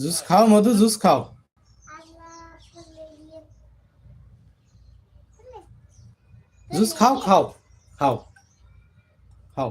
Juice খাও মধু juice খাও। Juice খাও খাও খাও খাও।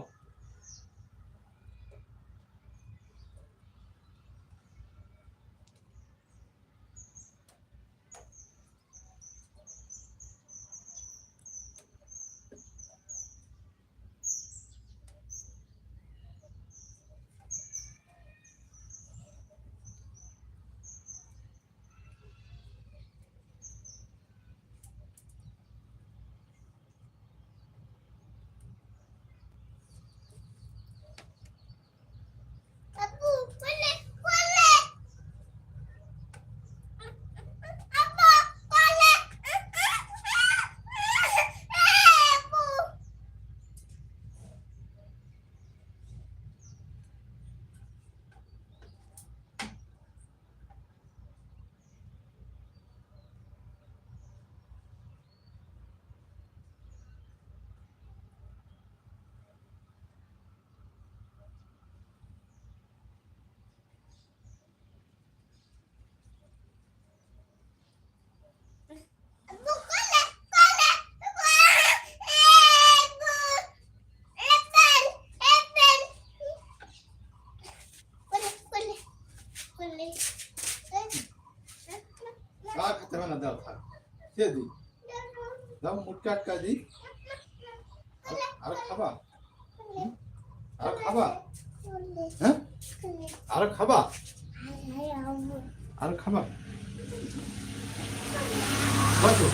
আর খেতে হবে না দাও থাক। কে দি দাও মুটকা আটকা দি আর খাবা? আর খাবা? হ্যাঁ? আর খাবা? আর খাবা? বসো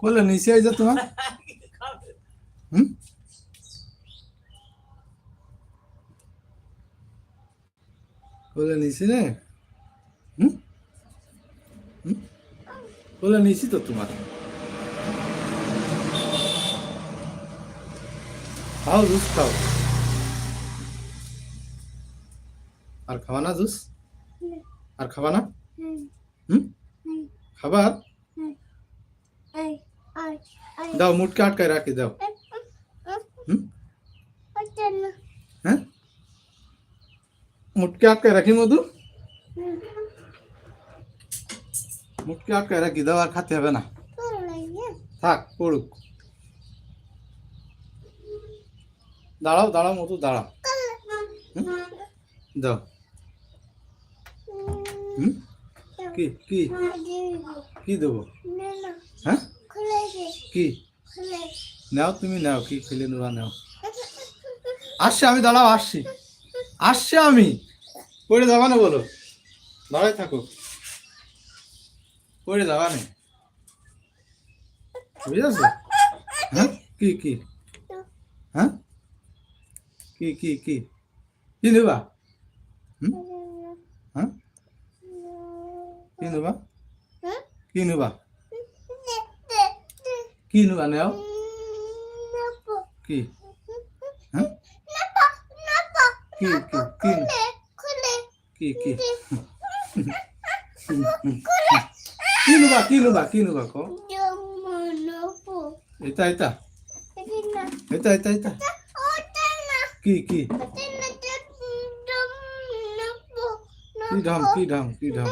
কোলে নিচে আই যা তোমার হুম? কোলে নিচে রে হুম? হুম? কোলে নিচি তো তোমার। খাও জুস খাও। আর খাবা না জুস? আর খাবা না? হুম? খাবার দাও মুটকে আটকায় রাখি দাও। হুম হ্যাঁ মুটকে আটকায় রাখি মধু মুটকে আটকায় রাখি দাও আর খাতে হবে না থাক পড়ুক দাঁড়াও দাঁড়াও মধু দাঁড়াও দাও হুম কি কি কি দেবো হ্যাঁ কি নাও তুমি নাও কি খেলে নেওয়া নাও আসছি আমি দাঁড়াও আসছি আসছি আমি পড়ে যাবা না বলো? দাঁড়াই থাকো। পড়ে যাবা না। বুঝেছ? হ্যাঁ? কি কি? হ্যাঁ? কি কি কি? কি নেবা? হুম? হ্যাঁ? কি নেবা? কি নেবা? কি নেবা নেও? কি? হ্যাঁ? কি কি কি? কি কি? কি নেবা কি নেবা কি নেবা কো? কি কি? কি ঢাম কি ঢাম কি ঢাম?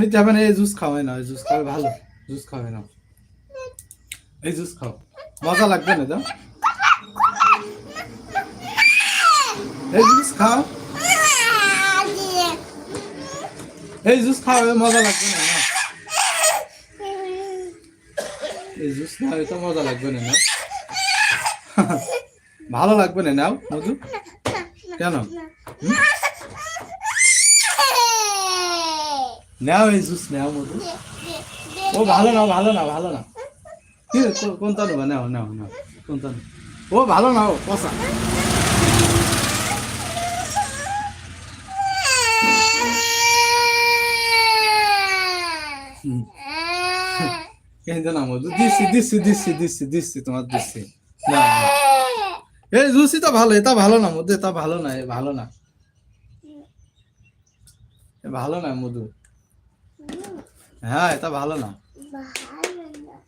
নিতে হবে না এই জুস খাওয়াই না, এই জুস খাওয়াই ভালো। জুস খাওয়াই না। এই জুস খাও। মজা লাগবে না, দাও। এই জুস খাও। এই জুস খাও এ মজা লাগবে না এই জুস না এটা মজা লাগবে না না? ভালো লাগবে না নাও মধু? কেন? নাও এই জুস, নাও মধু। ও, ভালো না ভালো না ভালো না কি কো- কোনটা নেবা? নাও নাও নাও, কোনটা? ও, ভালো না ও কষা হুম। কেন না মধু দিচ্ছি দিচ্ছি দিচ্ছি দিচ্ছি দিচ্ছি তোমার দিচ্ছি। না। এই জুসি তো ভালো এটা ভালো না মধু এটা ভালো না ভালো না। ভালো না মধু। হ্যাঁ এটা ভালো না।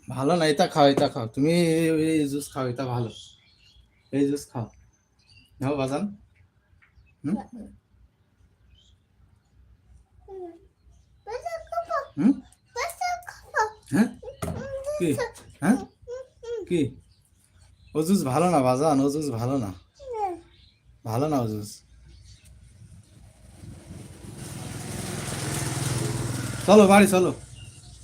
ভালো না এটা খাও এটা খাও। তুমি এই- জুস খাও এটা ভালো। এই জুস খাও। নাও বাজান। হুম? হুম? কি? হ্যাঁ? কি? অজুস ভালো না বাজান? অজুজ ভালো না? ভালো না অজুস? চলো বাড়ি, চলো।